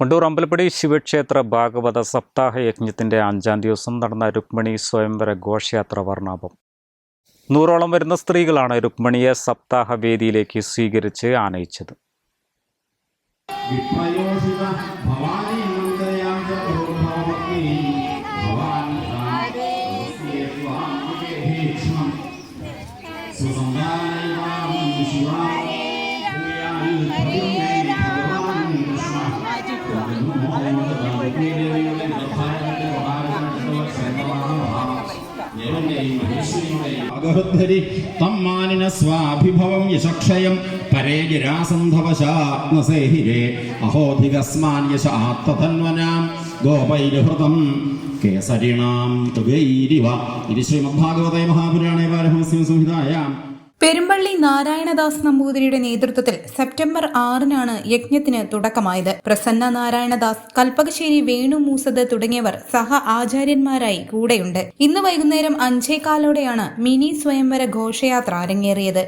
വണ്ടൂർ അമ്പലപ്പടി ശിവക്ഷേത്ര ഭാഗവത സപ്താഹ യജ്ഞത്തിന്റെ അഞ്ചാം ദിവസം നടന്ന രുക്മിണി സ്വയംവര ഘോഷയാത്ര വർണാഭം. നൂറോളം വരുന്ന സ്ത്രീകളാണ് രുക്മിണിയെ സപ്താഹ വേദിയിലേക്ക് സ്വീകരിച്ച് ആനയിച്ചത്. വിപ്രയോഷിത ഭഗവദ്ധരി തം മാനിന സ്വാഭിഭവം യശക്ഷയം പരേ ജരാസന്ധവശാത്മസേഹിരേ അഹോധികസ്മാൻ യശ ആത്മധന്വനാം ഗോപൈരഹൃതം കേസരിണാം തുകൈരിവ. ഇത് ശ്രീമദ്ഭാഗവതേ മഹാപുരാണേ പാരഹംസ്യം സംഹിതായാം പെരുമ്പള്ളി നാരായണദാസ് നമ്പൂതിരിയുടെ നേതൃത്വത്തിൽ സെപ്റ്റംബർ ആറിനാണ് യജ്ഞത്തിന് തുടക്കമായത്. പ്രസന്ന നാരായണദാസ് കൽപ്പകശ്ശേരി വേണു മൂസദ് തുടങ്ങിയവർ സഹ ആചാര്യന്മാരായി കൂടെയുണ്ട്. ഇന്ന് വൈകുന്നേരം അഞ്ചേകാലോടെയാണ് മിനി സ്വയംവര ഘോഷയാത്ര അരങ്ങേറിയത്.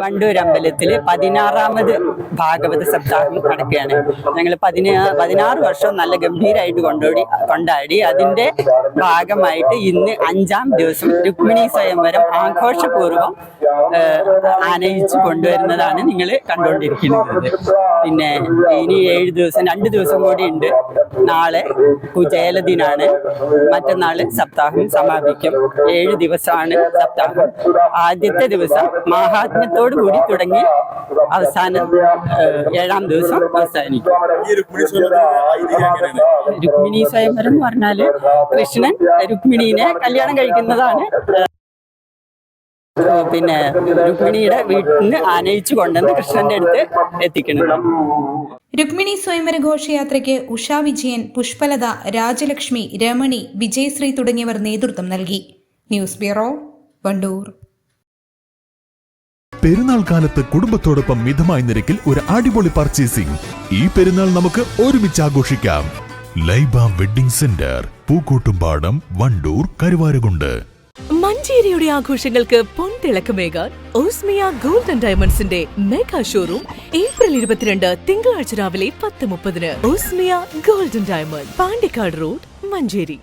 വണ്ടൂർ അമ്പലത്തിൽ പതിനാറാമത് ഭാഗവത സപ്താഹം നടക്കുകയാണ്. ഞങ്ങൾ പതിനാ പതിനാറ് വർഷം നല്ല ഗംഭീരമായിട്ട് കൊണ്ടോടി കൊണ്ടാടി. അതിന്റെ ഭാഗമായിട്ട് ഇന്ന് അഞ്ചാം ദിവസം രുക്മിണി സ്വയംവരം ആഘോഷപൂർവം ആനയിച്ച് കൊണ്ടുവരുന്നതാണ് നിങ്ങൾ കണ്ടുകൊണ്ടിരിക്കുന്നത്. പിന്നെ ഇനി ഏഴ് ദിവസം രണ്ട് ദിവസം കൂടി ഉണ്ട്. നാളെ കുചേലദിനാണ് മറ്റന്നാൾ സപ്താഹം സമാപിക്കും. ഏഴ് ദിവസമാണ് സപ്താഹം. ആദ്യത്തെ ദിവസം മാഹാത്മ്യത്തോടു കൂടി തുടങ്ങി അവസാനം ഏഴാം ദിവസം അവസാനിക്കും. രുക്മിണി സ്വയംവരം എന്ന് പറഞ്ഞാൽ കൃഷ്ണൻ രുക്മിണീനെ കല്യാണം കഴിക്കുന്നതാണ് പിന്നെ രുക്മിണിയുടെ വീട്ടിൽ നിന്ന് ആനയിച്ചു കൊണ്ടുവന്ന് കൃഷ്ണന്റെ അടുത്ത് എത്തിക്കുന്നത് രുക്മിണി സ്വയംവര ഘോഷയാത്രയ്ക്ക് ഉഷാ വിജയൻ പുഷ്പലത രാജലക്ഷ്മി രമണി വിജയശ്രീ തുടങ്ങിയവർ നേതൃത്വം നൽകി. News bureau Wandoor. പെരുന്നാൾ കാലത്ത് കുടുംബത്തോടൊപ്പം മിതമായ നിരക്കിൽ ഒരു അടിപൊളി പർച്ചേസിംഗ് ഈ പെരുന്നാൾ നമുക്ക് ഒരുമിച്ച് ആഘോഷിക്കാം. Laiba wedding centre Pookkottumpadam Wandoor Karuvarakundu. മഞ്ചേരിയുടെ ആഘോഷങ്ങൾക്ക് പൊൻതിളക്കമേകാൻ ഓസ്മിയ ഗോൾഡ് ആൻഡ് ഡയമണ്ട്സിന്റെ മെഗാ ഷോറൂം ഏപ്രിൽ ഇരുപത്തിരണ്ട് തിങ്കളാഴ്ച രാവിലെ പത്ത് മുപ്പതിന് Osmia golden diamond Pandikkad road Manjeri.